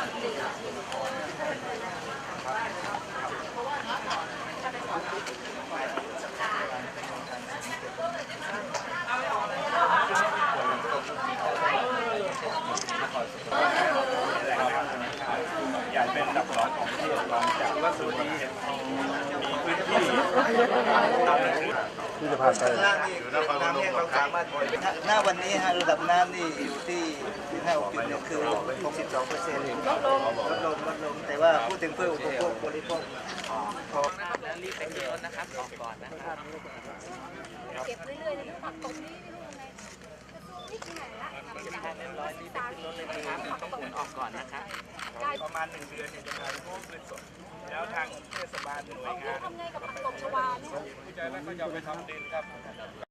ใหญ่เป็นดับอนของที่ร้อนจากล่าสุนี้มีพื้นที่ตามจะผ่านไปามารถหน้าวันนี้ฮะระดับน้ำนี่อยู่ที่ห้าหกจุดเนี่ยคือ 62เปอร์เซ็นต์ลดลงลดลงลดลง แต่ว่าพูดถึงเพื่ออุปโภคบริโภคพอแล้วรีบไปขึ้นรถนะครับออกก่อนนะครับเก็บเรื่อยๆเลยนะผักตรงนี้ไม่รู้ยังไงกรงนี้ออกก่อนนะครับประมาณหนึ่งเดือนเนี่ยจะขายพวกเงินสดแล้วทางเทศบาลหน่วยงานทำไงกับผักตบชวาเนี่ยที่ใจแล้วก็จะไปทำดินครับ